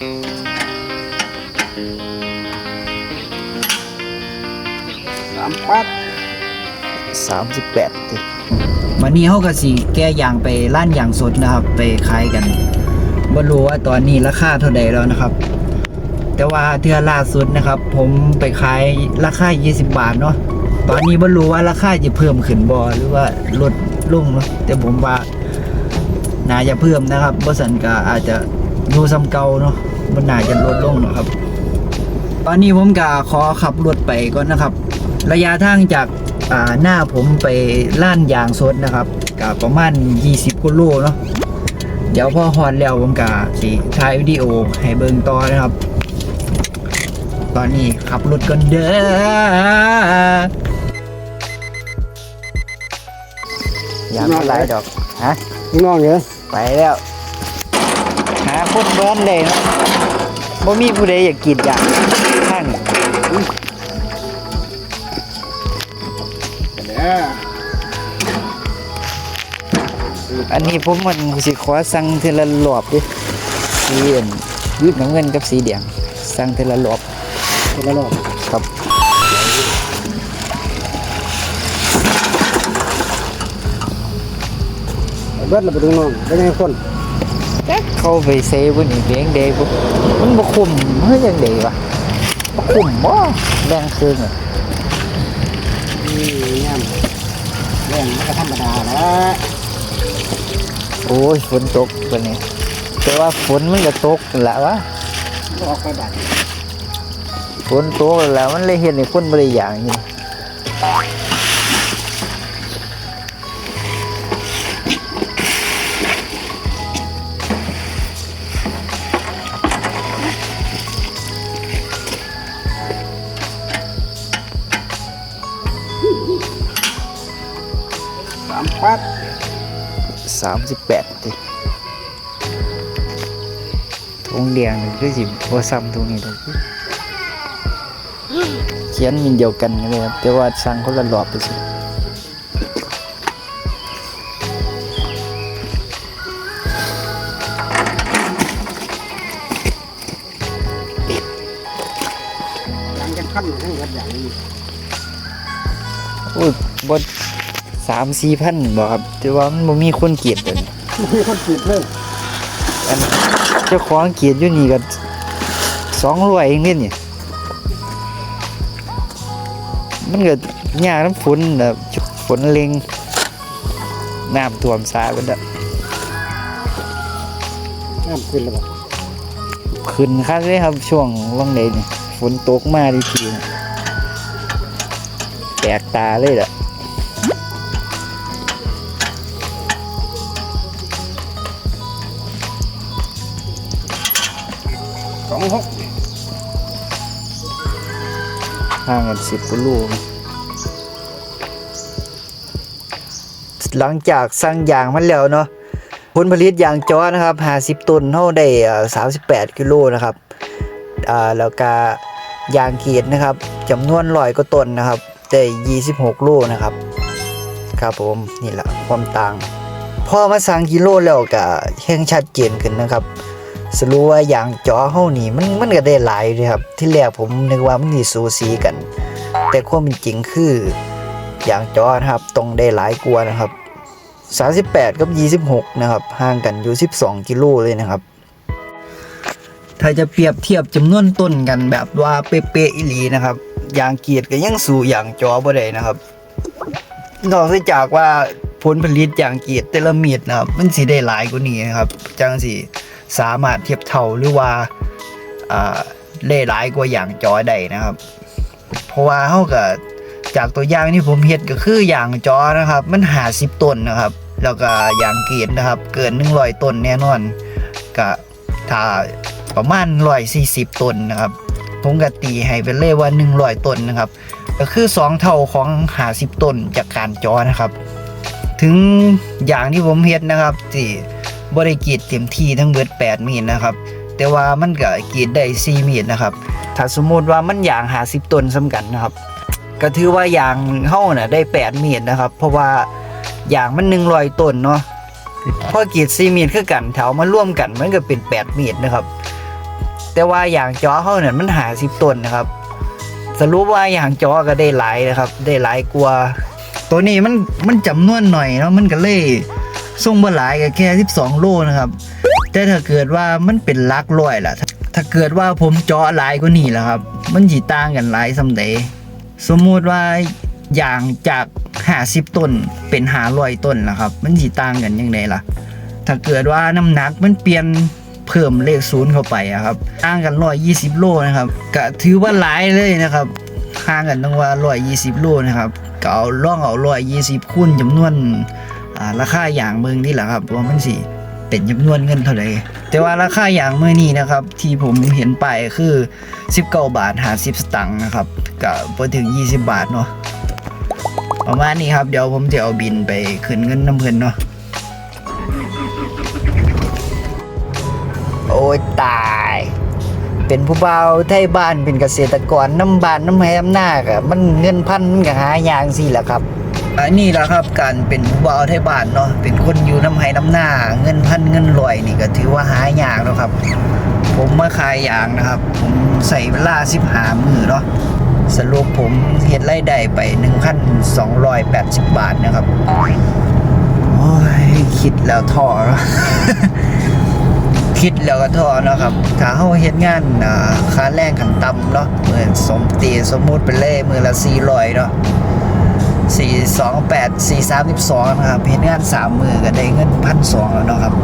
สามปัดสามสิบแปดทีวันนี้เขาก็สิแก้ยางไปร้านยางสดนะครับ ไปขายกันบ่รู้ว่าตอนนี้ราคาเท่าใดแล้วนะครับ แต่ว่าเทื่อล่าสุดนะครับ ผมไปขายราคา 20 บาทเนาะตอนนี้บ่รู้ว่าราคาจะเพิ่มขึ้นบ่หรือว่าลดลงเนาะแต่ผมว่าน่าจะเพิ่มนะครับบ่สันก็อาจจะอยู่ซ้ำเก่าเนาะ บ่น่าจะลดลงนะครับ ตอนนี้ผมก็ขอขับรถไปก่อนนะครับ ระยะทางจากอ่าหน้าผมไปล้านยางสดนะครับก็ประมาณ 20กิโลเนาะเดี๋ยวพอฮอนแล้วผมก็สิถ่ายวิดีโอให้เบิ่งต่อนะครับ ตอนนี้ขับรถกันเด้อยางอะไรดอกฮะพี่น้องเหรอไปแล้วหาคนเบิ้นเลยเนาะ บ่มีผู้ใดอยากกินอย่างข้างเด้ออันนี้ผมมันสิขอสั่งเทอละรอบดิสีอันน้ำเงินกับสีแดงสั่งเทอละรอบคนละรอบครับเบิดเราไปดูน้องเป็นไงคน จักเข้าไปเซฟบ่นี่เบียงเดบ่มันบ่คุ้มเฮ้ยยังเดย์วะบ่คุ้มบ่แรงคืนอะนี่งามแรงมันก็ธรรมดาแล้วโอ้ยฝนตกตัวนี้แต่ว่าฝนมันก็ตกละวะออกไปบัดฝนตกแล้วมันเลยเห็นในคนบริอย่างนี่ สามสิบแปดทีทงเดียงนี่คือสิบ่ซ้ำตรงนี้เลยเขียนมินเดียวกันเลยครับ แต่ว่าสั่งคนละรอบไปสิหลังจากขั้นให้เบิดอย่างนี้อุ้ยบด สามสี่พันบอกครับ แต่ว่ามันบ่มีคนเกลียดเลยมีคนจีบเลยอันเจ้าของเกลียดอยู่นี่ก็สองร้อยเองเนี่ยนี่มันก็ยากน้ำฝนแบบฝนเล็งน้ำท่วมสายไปแล้วน้ำขึ้นแล้วบ่ขึ้นคักเลยครับช่วงว่างใดนี่ฝนตกมาดีทีนะแปลกตาเลยล่ะ สองหกห่างกันสิบกิโลนะหลังจากสั่งยางมันแล้วเนาะผลผลิตยางจอนะครับ50ต้นเท่าได้อ่า38กิโลนะครับอ่าแล้วก็ยางเกียดนะครับจำนวนร้อยกว่าต้นนะครับได้26โลนะครับ ครับผมนี่แหละความต่างพอมาสั่งกิโลแล้วก็แห้งชัดเจนขึ้นนะครับ สรู้ว่ายางจอเฮานี่มันมันก็ได้หลายเลยครับ ที่แรกผมนึกว่ามันสิสูสีกัน แต่ความเป็นจริงคือยางจอนะครับต้องได้หลายกว่านะครับ 38 กับ 26 นะครับ ห่างกันอยู่ 12 กิโลเลยนะครับ ถ้าจะเปรียบเทียบจำนวนต้นกันแบบว่าเป๊ะๆอีหลีนะครับยางเกียดก็ยังสู่ยางจอบ่ได้นะครับ นอกจากว่าผลผลิตยางเกียดแต่ละเม็ดนะครับ มันสิได้หลายกว่านี้นะครับ จังสิ สามารถเทียบเท่าหรือว่าอ่หลายกว่าอย่างจอได้นะครับ เพราะว่าเฮาก็จากตัวอย่างที่ผมเฮ็ดก็คืออย่างจอนะครับ มัน50ต้นนะครับ แล้วก็อย่างเกรดนะครับ เกิน100ต้นแน่นอนก็ถ้าประมาณ140ต้นนะครับผมก็ตีให้เป็นเลยว่า100ต้นนะครับ ก็คือ2เท่าของ50ต้นจากการจอนะครับ ถึงอย่างที่ผมเฮ็ดนะครับที่ บริกีดเต็มที่ทั้งเบิด8มีดนะครับ แต่ว่ามันก็กีดได้4มีดนะครับ ถ้าสมมุติว่ามันอย่าง50ต้นซ้ำกันนะครับ ก็ถือว่าอย่างเฮาน่ะได้8มีดนะครับ เพราะว่าอย่างมัน100ต้นเนาะพอกีด4มีดคือกันแถวมาร่วมกันมันก็เป็น8มีดนะครับ แต่ว่าอย่างจอเขาเนี่ยมันหาสิบต้นนะครับสรุปว่าอย่างจอก็ได้หลายนะครับ ได้หลายกว่า ตัวนี้มันมันจำนวนหน่อยเนาะมันก็เลย ส่งบ่หลายก็แค่12 โลนะครับ แต่ถ้าเกิดว่ามันเป็นลักร้อยล่ะ ถ้าเกิดว่าผมเจาะหลายกว่านี้ล่ะครับ มันสิต่างกันหลายสำใดสมมุติว่าอย่างจาก 50 ต้นเป็น500ต้นล่ะครับ มันสิต่างกันยังไงล่ะ ถ้าเกิดว่าน้ำหนักมันเปลี่ยนเพิ่มเลขศูนย์เข้าไปอะครับห่างกันร้อยยี่สิบโลนะครับก็ถือว่าหลายเลยนะครับห่างกันตั้งว่าร้อยยี่สิบโลนะครับก็เอาล่องเอาร้อยยี่สิบคูณจำนวน อ่าราคาอย่างเมืองนี่แหละครับว่ามันสิเป็นจำนวนเงินเท่าไหร่แต่ว่าราคาอย่างเมื่อนี้นะครับ ที่ผมเห็นไปคือ 19 บาท 50 สตังค์นะครับก็พอถึง 20 บาทเนาะประมาณนี้ครับ เดี๋ยวผมจะเอาบินไปขึ้นเงินน้ำเพิ่นเนาะโอ้ยตาย เป็นผู้เบาไทยบ้านเป็นเกษตรกรน้ำบานน้ำไห้น้ำหน้ากะมันเงินพันมันก็หายางสิแหละครับ อันนี้แหละครับการเป็นผู้เบาวไทยบ้านเนาะเป็นคนอยู่น้ำไห้น้ำหน้า เงินพันเงินลอยนี่ก็ถือว่าหายากแล้วครับ ผมมาขายยางนะครับ ผมใส่เวลาสิบหามือเนาะสรุปผมเฮ็ดรายได้ไป1,280บาทนะครับโอ้ยคิดแล้วท้อเนาะคิดแล้วก็ท้อนะครับ ถ้าเฮาเฮ็ดงานอ่าค่าแรงขั้นต่ำเนาะเหมือนสมตีสมมุติไปเลยมือละ400เนาะ 428 432นะครับเฮ็ดงาน3มือก็ได้เงิน1,200แล้วเนาะครับ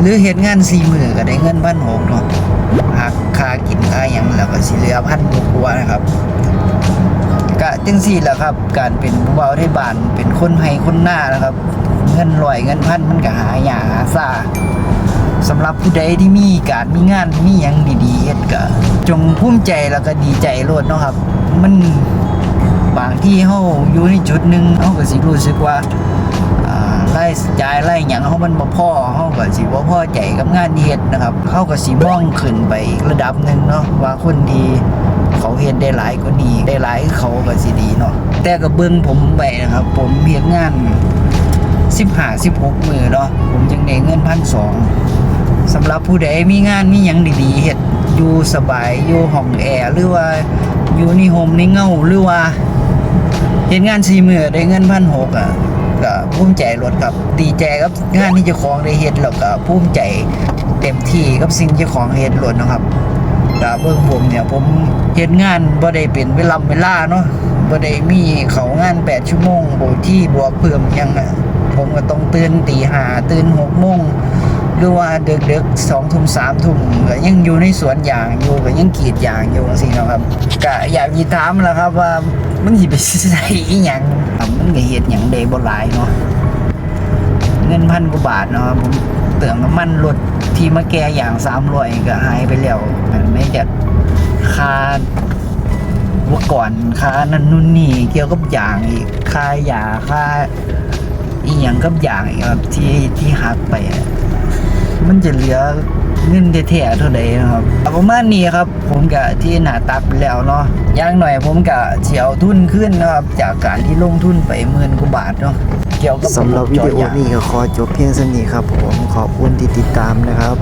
หรือเฮ็ดงาน4มือก็ได้เงิน1,600เนาะหักค่ากินค่าหยังแล้วก็สิเหลือ1,000กว่านะครับก็จังสี่แหละครับ การเป็นผู้เบาไทยบ้านเป็นคนให้คนหน้านะครับ เงินลอยเงินพันมันก็หายาหาซาสำหรับผู้ใดที่มีการมีงานมีหยังดีๆเฮ็ดก็จงภูมิใจแล้วก็ดีใจโลดเนาะครับ มัน บางที่เฮาอยู่ในจุดหนึ่งเฮาก็สิรู้สึกว่าอ่ารายจ่ายรายหยังเฮามันบ่พ่อเฮาก็สิบ่พ่อใจกับงานเฮ็ดนะครับเฮาก็สิมองขึ้นไปอีกระดับหนึ่งเนาะว่าคนที่เขาเห็นได้หลายกว่านี้ได้หลายเขาก็สิดีเนาะแต่ก็เบิ่งผมไปนะครับ ผมเฮ็ดงาน15 16มือเนาะผมยังได้เงินพันสองสำหรับผู้ใดมีงานมีหยังดีๆเฮ็ดอยู่สบายอยู่ห้องแอร์หรือว่าอยู่ในโฮมในเงาหรือว่า เฮ็ดงาน4มื้อได้เงินพันหกอะก็ภูมิใจรถครับดีใจกับงานที่เจ้าของได้เฮ็ดแล้วก็ภูมิใจเต็มที่กับสิ่งที่เจ้าของเฮ็ดรถนะครับกะเบิ่งผมเนี่ยผมเฮ็ดงานบ่ได้เป็นเวลาเวลาเนาะบ่ได้มีเขางาน8ชั่วโมงโบที่บวกเพิ่มยังอะผมก็ต้องตื่นตีหาตื่น6โมง หรือว่าดึกๆ2ทุ่ม3ทุ่มก็ยังอยู่ในสวนยางอยู่ก็ยังกรีดยางอยู่จังซี่เนาะครับก็อยากสิถามแล่ะครับว่ามันสิไปใช้อีหยังมันก็เฮ็ดหยังได้บ่หลายเนาะเงินพันกว่าบาทเนาะผมเติมน้ำมันรถที่มาแก่อย่างสามร้อยก็หายไปแล้วไม่จะค่าว่าก่อนค่านั่นนู่นนี่เกี่ยวกับอย่างอีกค่ายาค่าอีหยังกับอย่างอีกครับที่ที่หักไปอะ มันจะเหลือเงินแท้ๆเท่าใดนะครับประมาณนี้ครับ ผมก็ที่หน้าตักไปแล้วเนาะอย่างหน่อยผมก็สิเอาทุนขึ้นนะครับ จากการที่ลงทุนไปหมื่นกว่าบาทเนาะเกี่ยวกับสำหรับวิดีโอเจาะยางนี้ก็ขอจบเพียงเท่านี้ครับ ผมขอบคุณที่ติดตามนะครับ